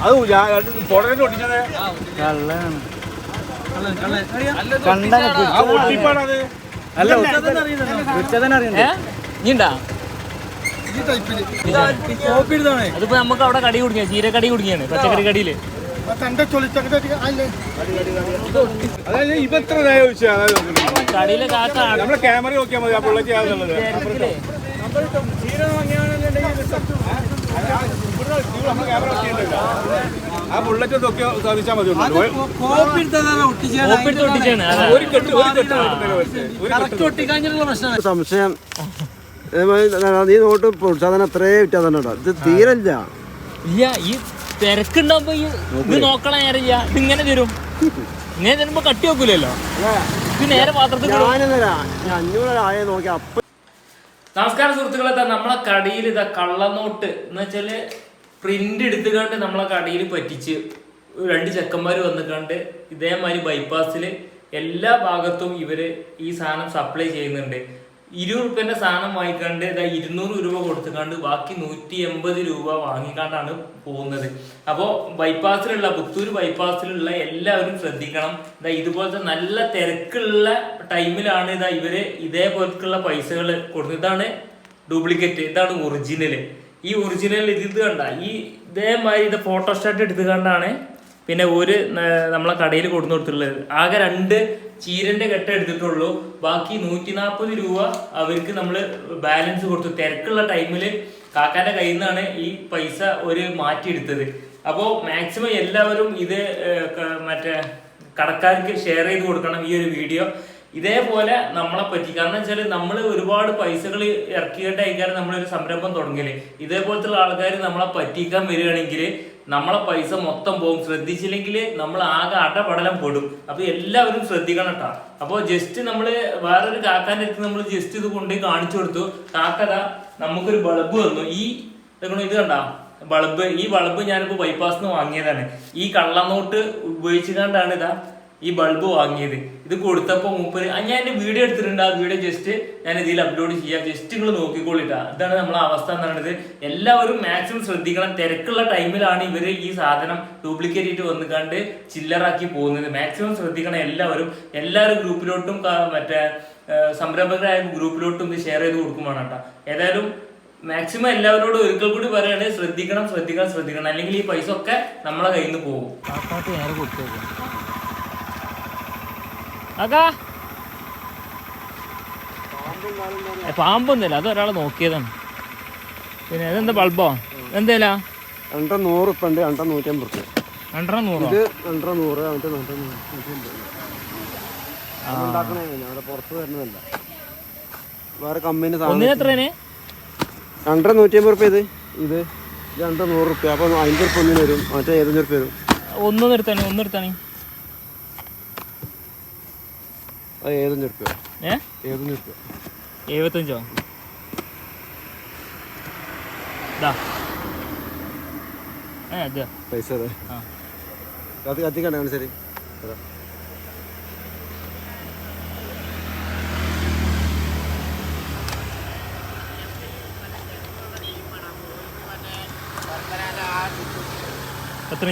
അത് ഫോട്ടോ ഒട്ടിച്ചത്. കള്ളാണ് ആ ഒട്ടിപ്പാണത് അല്ല ഇണ്ടാ അതിപ്പോ നമുക്ക് അവിടെ കടി കുടിക്കുക ചീരക്കടി കുടിക്കുകയാണ് പച്ചക്കറി കടിയിൽ. കടിയിലെ കാക്ക നമ്മളെ ക്യാമറ നോക്കിയാൽ മതി ആ ബുള്ളറ്റ് ചെയ്യാന്നുള്ളത്. ആ ബുള്ളറ്റ് നോക്കി സാധിച്ചാൽ മതി ഒന്നുമില്ല. കോപ്പി എടുത്ത് ഒട്ടിച്ചാണ് അതാ. ഒരു കെട്ട് ഒരു കെട്ട് നടത്തുന്നതിനെ ഒരു കെട്ട് സംശയം. നീ നോട്ട് പ്രോത്സാഹനം അത്രേ വ്യത്യാസം തന്നെ ഇത് തീരല്ല. ഇല്ല ഈ തിരക്കുണ്ടാവുമ്പോ ഈ ഇത് നോക്കണ നേരമില്ല ഇത് ഇങ്ങനെ തരും. ഇങ്ങനെ തരുമ്പോ കട്ടി വെക്കൂലല്ലോ. ഇത് നേരെ പാത്രത്തിൽ അഞ്ഞൂറ് ആയ നോക്കി. അപ്പൊ നമസ്കാരം സുഹൃത്തുക്കളെ നമ്മളെ കടയിൽ ഇതാ കള്ളനോട്ട് എന്ന് വെച്ചാൽ പ്രിന്റ് എടുത്തുകൊണ്ട് നമ്മളെ കടയിൽ പറ്റിച്ച് രണ്ട് ചെക്കന്മാർ വന്നിട്ടുണ്ട് ഇതേമാതിരി ബൈപ്പാസിൽ എല്ലാ ഭാഗത്തും ഇവർ ഈ സാധനം സപ്ലൈ ചെയ്യുന്നുണ്ട്. ഇരുപത് റുപ്യന്റെ സാധനം വാങ്ങിക്കാണ്ട് ഇതാ ഇരുന്നൂറ് രൂപ കൊടുത്തുകൊണ്ട് ബാക്കി നൂറ്റി എൺപത് രൂപ വാങ്ങിക്കാണ്ടാണ് പോകുന്നത്. അപ്പോൾ ബൈപ്പാസിലുള്ള പുത്തൂർ ബൈപ്പാസിലുള്ള എല്ലാവരും ശ്രദ്ധിക്കണം. ഇതാ ഇതുപോലത്തെ നല്ല തിരക്കുള്ള ടൈമിലാണ് ഇതാ ഇവർ ഇതേപോലത്തുള്ള പൈസകൾ കൊടുക്കുന്നത് ഇതാണ് ഡ്യൂപ്ലിക്കേറ്റ് ഇതാണ് ഒറിജിനൽ ഈ ഒറിജിനൽ ഇത് കണ്ട ഈ ഇതേമാതിരി ഇത് ഫോട്ടോസ്റ്റാറ്റ് എടുത്ത് കണ്ടാണ് പിന്നെ ഒരു നമ്മളെ കടയിൽ കൊടുന്നു കൊടുത്തിട്ടുള്ളത്. ആകെ രണ്ട് ചീരന്റെ കെട്ട് എടുത്തിട്ടുള്ളൂ. ബാക്കി നൂറ്റി നാൽപ്പത് രൂപ അവർക്ക് നമ്മൾ ബാലൻസ് കൊടുത്തു. തിരക്കുള്ള ടൈമിൽ കാക്കാന്റെ കയ്യിൽ നിന്നാണ് ഈ പൈസ ഒരു മാറ്റിയെടുത്തത്. അപ്പോൾ മാക്സിമം എല്ലാവരും ഇത് മറ്റേ കടക്കാർക്ക് ഷെയർ ചെയ്ത് കൊടുക്കണം ഈ ഒരു വീഡിയോ ഇതേപോലെ നമ്മളെ പറ്റി. കാരണം വെച്ചാൽ നമ്മൾ ഒരുപാട് പൈസകൾ ഇറക്കിയിട്ടായിരിക്കും നമ്മളൊരു സംരംഭം തുടങ്ങൽ. ഇതേപോലത്തെ ആൾക്കാർ നമ്മളെ പറ്റിക്കാൻ വരികയാണെങ്കിൽ നമ്മളെ പൈസ മൊത്തം പോകും ശ്രദ്ധിച്ചില്ലെങ്കിൽ നമ്മൾ ആകെ അടപടലം പെടും. അപ്പൊ എല്ലാവരും ശ്രദ്ധിക്കണം കേട്ടോ അപ്പോൾ ജസ്റ്റ് നമ്മൾ വേറൊരു കാക്കാന്റെ അടുത്ത് നമ്മൾ ജസ്റ്റ് ഇത് കൊണ്ടുപോയി കാണിച്ചു കൊടുത്തു. കാക്കത നമുക്കൊരു ബൾബ് വന്നു ഈ ഇത് കണ്ട? ബൾബ്. ഈ ബൾബ് ഞാനിപ്പോ ബൈപ്പാസ് വാങ്ങിയതാണ്. ഈ കള്ളനോട്ട് ഉപയോഗിച്ചുകൊണ്ടാണ് ഇതാ ഈ ബൾബ് വാങ്ങിയത്. ഇത് കൊടുത്തപ്പോ മൂപ്പര് ഞാൻ എന്റെ വീഡിയോ എടുത്തിട്ടുണ്ട്. ആ വീഡിയോ ജസ്റ്റ് ഞാൻ ഇതിൽ അപ്ലോഡ് ചെയ്യാം. ജസ്റ്റ് നിങ്ങൾ നോക്കിക്കോളിട്ടാ. ഇതാണ് നമ്മളെ അവസ്ഥ എന്ന് പറയുന്നത് എല്ലാവരും മാക്സിമം ശ്രദ്ധിക്കണം. തിരക്കുള്ള ടൈമിലാണ് ഇവർ ഈ സാധനം ഡ്യൂപ്ലിക്കേറ്റ് ആയിട്ട് വന്നുകൊണ്ട് ചില്ലറാക്കി പോകുന്നത്. മാക്സിമം ശ്രദ്ധിക്കണം എല്ലാവരും. എല്ലാവരും ഗ്രൂപ്പിലോട്ടും മറ്റേ സംരംഭകരായ ഗ്രൂപ്പിലോട്ടും ഇത് ഷെയർ ചെയ്ത് കൊടുക്കുമാണ് കേട്ടോ. ഏതായാലും മാക്സിമം എല്ലാവരോടും ഒരിക്കൽ കൂടി പറയാണ്. ശ്രദ്ധിക്കണം ശ്രദ്ധിക്കണം ശ്രദ്ധിക്കണം. അല്ലെങ്കിൽ ഈ പൈസ ഒക്കെ നമ്മളെ കയ്യിൽ നിന്ന് പോകും അതാ പാമ്പൊന്നുമില്ല അത് ഒരാളെ നോക്കിയതാണ്. പിന്നെ അതെന്താ ബൾബോ? എന്തേലാ? രണ്ടര നൂറ് ഇപ്പം ഉണ്ട് രണ്ടര രണ്ടര നൂറ്? ഇത് രണ്ടര നൂറ് രണ്ടര ഉണ്ടാക്കണേ അവിടെ പുറത്ത് വരുന്നതല്ല. വേറെ കമ്പനി സാധനം ഒന്നിന് എത്രേനെ രണ്ടര നൂറ്റമ്പത് ഉറുപ്പ ഇത്. ഇത് ഇത് രണ്ടര നൂറ് റുപ്യ. അപ്പൊ അഞ്ച് റുപ്യ ഒന്നിന് വരും മറ്റേ ഏഴഞ്ച് റുപ്യ വരും. ഒന്ന് നിർത്താണി ഒന്ന് നിർത്താണി അത് ഏഴഞ്ച് ഉറുപ്പ ഏ? ഏഴഞ്ച് ഉറുപ്പ എഴുപത്തഞ്ചോ? ഏ ഇത്. പൈസ കത്തി കത്തിക്കണ്ട ശരി. അതാ. എത്ര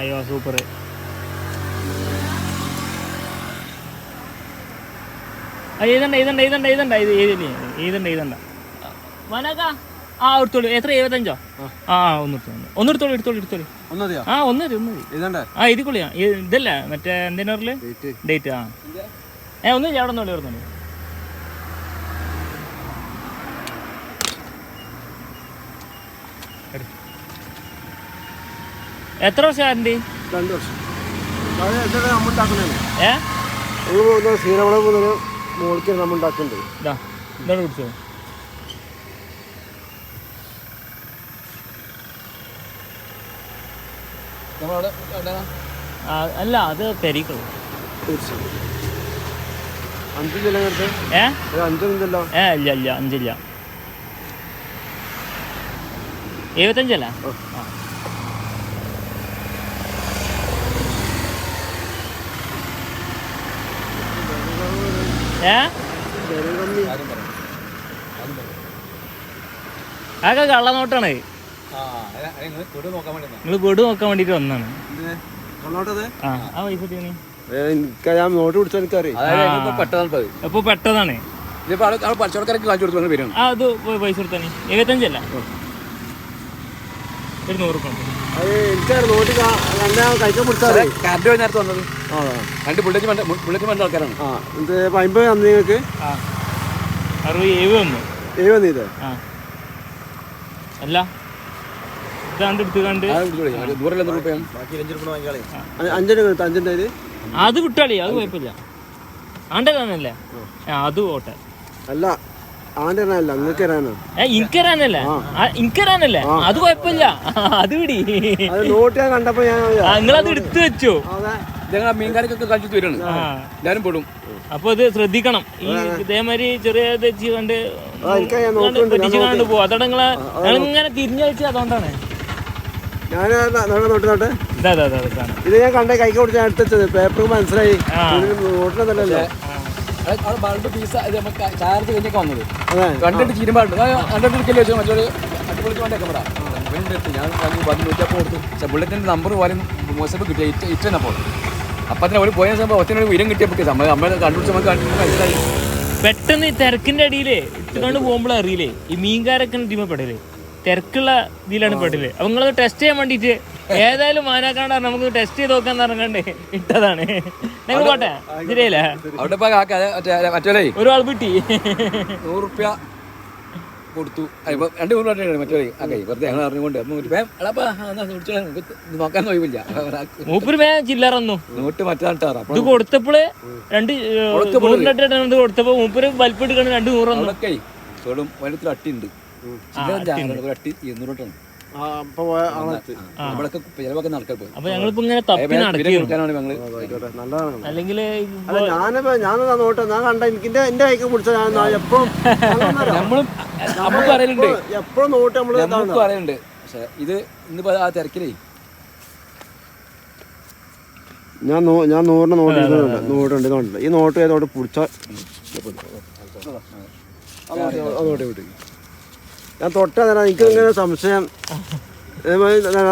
അയ്യോ സൂപ്പർ എഴുതണ്ട എഴുതണ്ട എഴുതണ്ട എഴുതണ്ട ഇത് എഴുതണ്ട എഴുതണ്ട വനക? ആ എടുത്തോളൂ. എത്ര? എഴുപത്തഞ്ചോ ആ. ഒന്ന് എടുത്തോളൂ ഒന്ന്. എടുത്തോളൂ എടുത്തോളൂ എടുത്തോളൂ. ആ ഒന്ന് ഒന്ന് ആ ഇത് കൊള്ളിയാ. ഇതല്ല? മറ്റേ എന്തിനാ ഡേറ്റ് ആ. ഏ ഒന്നും അവിടെ നിന്ന് അവിടെ നിന്ന് എത്ര വർഷം ഗ്യാരണ്ടി രണ്ട് വർഷം. സീനവളം മുതൽ നമ്മൾ ഉണ്ടാക്കുന്നുണ്ട് അല്ല അത് പെരിക്കുള്ളൂ അഞ്ചില്ല അഞ്ചില്ല. എഴുപത്തഞ്ചല്ല? ആ. അതൊക്കെ കള്ളനോട്ടാണ് നിങ്ങൾ നിങ്ങൾ വീട് നോക്കാൻ വേണ്ടിട്ട് വന്നാണ് ഞാൻ നോട്ട് പിടിച്ചാൽ പെട്ടതാണ് അത്. പൈസ കൊടുത്താന് എഴുപത്തഞ്ചല്ല? ഒരു നൂറ് രൂപ കറണ്ട് പോയി നേരത്തെ വന്നത്. ആ. രണ്ട് ബുള്ളറ്റ് വേണ്ട ബുള്ളറ്റ് വേണ്ട ആൾക്കാരാണ്. ആ ഇത് അമ്പത് തന്നു നിങ്ങൾക്ക്? ആ. അറുപത് ഏഴ് വന്നു. ഏഴ് വന്നില്ലേ? ആ. അല്ല. ഇതാണ്ട് എടുത്ത് കണ്ട്. ദൂരം രൂപയാണ് അഞ്ചെണ്ണം എടുത്ത് അഞ്ചിന്റെ അതിൽ അത് വിട്ടാളി അത് കുഴപ്പമില്ല. ആണ്ടെ തന്നല്ലേ ആ അത് ഓട്ടെ അല്ല. ഇൻകരാനല്ല ഇൻകരാനല്ലേ അത് കുഴപ്പമില്ല. അത് വിടി. നോട്ട് ഞാൻ കണ്ടപ്പോ ഞാൻ നിങ്ങളത് എടുത്തു വെച്ചോ. ഞങ്ങൾ വരാണ്. ആ. എല്ലാവരും പെടും. അപ്പൊ ഇത് ശ്രദ്ധിക്കണം. ഈ ഇതേമാതിരി ചെറിയ തെച്ചി കണ്ട് പറ്റിച്ച് കണ്ട് പോകും അതോടെ നിങ്ങളെ നിങ്ങളിങ്ങനെ തിരിഞ്ഞയച്ചു അതുകൊണ്ടാണ്. ഇതാ ഞാൻ കണ്ട കൈക്ക് കൊടുത്ത് ഞാൻ എടുത്തത് പേപ്പർ മനസ്സിലായി. ആ. അവിടെ ബൾബ് പീസ് നമുക്ക് ചാർജ് കഴിഞ്ഞൊക്കെ വന്നത്. കണ്ടിട്ട് ചീരുമ്പാടുണ്ട്. കണ്ടിട്ട് എടുക്കല്ലേ വെച്ചാൽ മറ്റൊരു അടിപൊളിക്ക് വേണ്ടി ക്യാമറ ഞാൻ കൊടുത്തു. പക്ഷേ ബുള്ളറ്റിന്റെ നമ്പർ പോലും മോശപ്പ് കിട്ടിയ ഇറ്റ ഇറ്റപ്പോൾ അപ്പം അതിന് ഒരു പോയ സമയം ഒത്തിരി ഉയരം കിട്ടിയപ്പോൾ നമ്മൾ നമ്മൾ കണ്ടുപിടിച്ച് നമുക്ക് കണ്ടിട്ട് മനസ്സിലായി. പെട്ടെന്ന് തിരക്കിന്റെ അടിയിലേ ഇട്ടുകൊണ്ട് പോകുമ്പോൾ അറിയില്ലേ? ഈ മീൻകാരൊക്കെ ടീമ പെടൽ. തിരക്കുള്ള ഇതിലാണ് പെടൽ. അപ്പൊ നിങ്ങളത് ടെസ്റ്റ് ചെയ്യാൻ വേണ്ടിട്ട് ഏതായാലും മാനാക്കാണ്ട നമുക്ക് ടെസ്റ്റ് ചെയ്ത് നോക്കാൻ ഇറങ്ങണ്ടേ ഇട്ടതാണ്. നിങ്ങൾ പോട്ടെ? ശരിയല്ലേ? അവിടെ മറ്റേ ഒരു ആൾ കിട്ടി. നൂറ് റുപ്യ കൊടുത്തു രണ്ട് മൂന്ന് വട്ടം മറ്റേ വെറുതെ ഞങ്ങൾ അറിഞ്ഞുകൊണ്ട് നോക്കാൻ നോയില്ല മൂപ്പര് ചില്ലറന്നു. നോട്ട് മറ്റാട്ടാറ് ഇത് കൊടുത്തപ്പോൾ രണ്ട് നൂറിന്റെ ഇത് കൊടുത്തപ്പോ മൂപ്പര് എടുക്കണം രണ്ട് നൂറ് ഒക്കെ ഒരിടത്തിൽ അട്ടിയുണ്ട്. അട്ടി ഇരുന്നൂറ് തൊട്ടാണ് ആ അപ്പൊ ഞങ്ങളിപ്പോ ഇങ്ങനെ തപ്പി അല്ലെങ്കിൽ ഞാനിപ്പോ ഞാൻ നോട്ട് ഞാൻ കണ്ട എന്റെ എന്റെ കൈക്ക് പിടിച്ച ഞാൻ എപ്പോഴും എപ്പോഴും നോട്ട് നമ്മൾ പക്ഷെ ഇത് ഇന്നിപ്പോ ആ തിരക്കിലേ ഞാൻ ഞാൻ നൂറിന് നോട്ട് നോട്ടുണ്ട് നോട്ടുണ്ട് ഈ നോട്ട് ഏതോട്ട് പിടിച്ച അതോട്ടെ വിട്ടു ഞാൻ തൊട്ടാ തരാം. എനിക്ക് ഇങ്ങനെ സംശയം.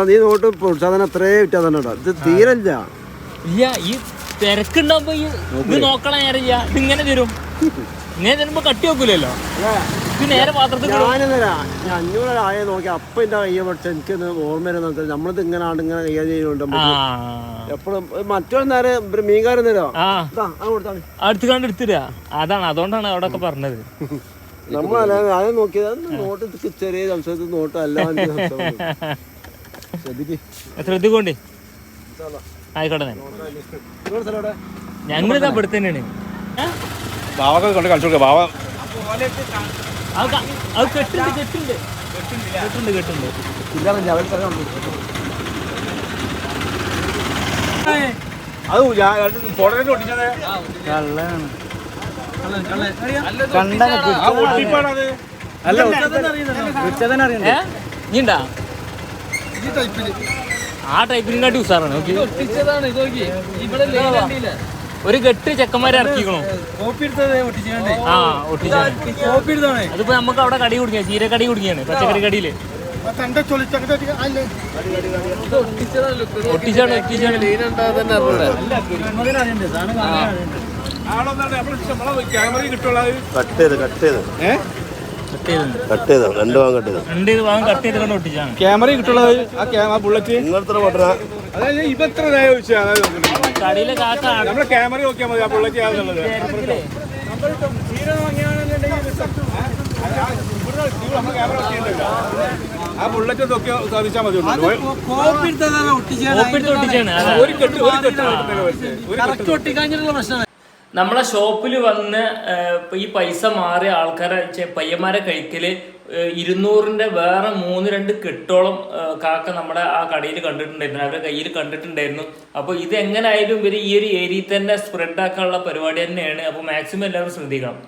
നീ നോട്ട് സാധനം അത്രേ വിറ്റാ തന്നെ ഇത് തീരല്ല. ഇല്ല ഈ തിരക്കുണ്ടാവുമ്പോ ഈ ഇത് നോക്കണ നേരമില്ല ഇത് ഇങ്ങനെ തരും. ഇങ്ങനെ തരുമ്പോ കട്ടി വെക്കൂലല്ലോ. ഇത് നേരെ പാത്രത്തിൽ ഇടും. ഞാൻ തരാം. ഞാൻ അഞ്ഞൂറ് ആയ നോക്കി. അപ്പൊ എന്റെ കയ്യെ പക്ഷെ എനിക്ക് ഓർമ്മ വരുന്ന നമ്മളിത് ഇങ്ങനെ ഇങ്ങനെ കൈകാര്യം ചെയ്യുന്നുണ്ട് ആ. എപ്പോഴും മറ്റൊരു നേരം മീൻകാരൻ തരാം അടുത്ത് കണ്ട് അതാണ് അതുകൊണ്ടാണ് അവിടെ ഒക്കെ പറഞ്ഞത്. നമ്മളല്ല ആദ്യം നോക്കിയത്? നോട്ട് ചെറിയ സംശയത്തിൽ നോട്ട് അല്ല ശ്രദ്ധിക്ക്. ശ്രദ്ധിക്കോണ്ടേ? ആയിക്കോട്ടെ ഞങ്ങൾ ഇതാ ഇവിടെ തന്നെയാണ്? ബാവൊക്കെ കൊണ്ട് കളിച്ചു കൊടുക്കുക ബാവ. അത് കെട്ടുണ്ട് കെട്ടുണ്ട്. കെട്ടുണ്ട് കെട്ടുണ്ട്. അത് ഫോട്ടോ ഒട്ടിച്ചത്? കള്ളാണ് അല്ല ഉച്ചതന്നെ അറിയണ്ടേ ഏ? നീ ഉണ്ടാ ആ ടൈപ്പിനെക്കാട്ടി നോക്കി. ഒരു കെട്ട് ചെക്കന്മാരെ ഇറക്കിക്കണു. ആ ഒട്ടിച്ചാണ് അതിപ്പോ നമുക്ക് അവിടെ കടി കുടിക്കാം ചീരക്കടി കുടിക്കാണ് പച്ചക്കറി കടിയിൽ. ഒട്ടിച്ചാണ് ഒട്ടിച്ചാണ് കട്ട് ചെയ്ത് കട്ട് ചെയ്ത്. കട്ട് ചെയ്തു. രണ്ട് ഭാഗം കട്ട് ചെയ്ത്. രണ്ട് ഭാഗം കട്ട് ചെയ്ത് കൊണ്ട് ഒട്ടിച്ചാണ്. ക്യാമറ കിട്ടുള്ളത് ആ ക്യാമറ ബുള്ളറ്റ് നിങ്ങളത്ര പൊട്ടണ അതായത് ഇപ്പൊ എത്ര നേരം ചോദിച്ചാൽ അതായത് നോക്കണ്ടേ. കടിയിലെ കാക്ക നമ്മളെ ക്യാമറ നോക്കിയാൽ മതി ആ ബുള്ളറ്റ് ആവുന്നുള്ളത് തിരക്കിലേ. ആ ബുള്ളറ്റ് നോക്കി സാധിച്ചാൽ മതി. ഒരു കെട്ട് ഒരു കെട്ട്. പറ്റും. നമ്മളെ ഷോപ്പിൽ വന്ന് ഈ പൈസ മാറിയ ആൾക്കാരെ പയ്യന്മാരെ കഴിക്കൽ ഇരുന്നൂറിന്റെ വേറെ മൂന്ന് രണ്ട് കെട്ടോളം കാക്ക നമ്മുടെ ആ കടയിൽ കണ്ടിട്ടുണ്ടായിരുന്നു. അവരുടെ കയ്യിൽ കണ്ടിട്ടുണ്ടായിരുന്നു. അപ്പോൾ ഇത് എങ്ങനെയായാലും ഇവർ ഈ ഒരു ഏരിയയിൽ തന്നെ സ്പ്രെഡ് ആക്കാനുള്ള പരിപാടി തന്നെയാണ്. അപ്പോൾ മാക്സിമം എല്ലാവരും ശ്രദ്ധിക്കണം.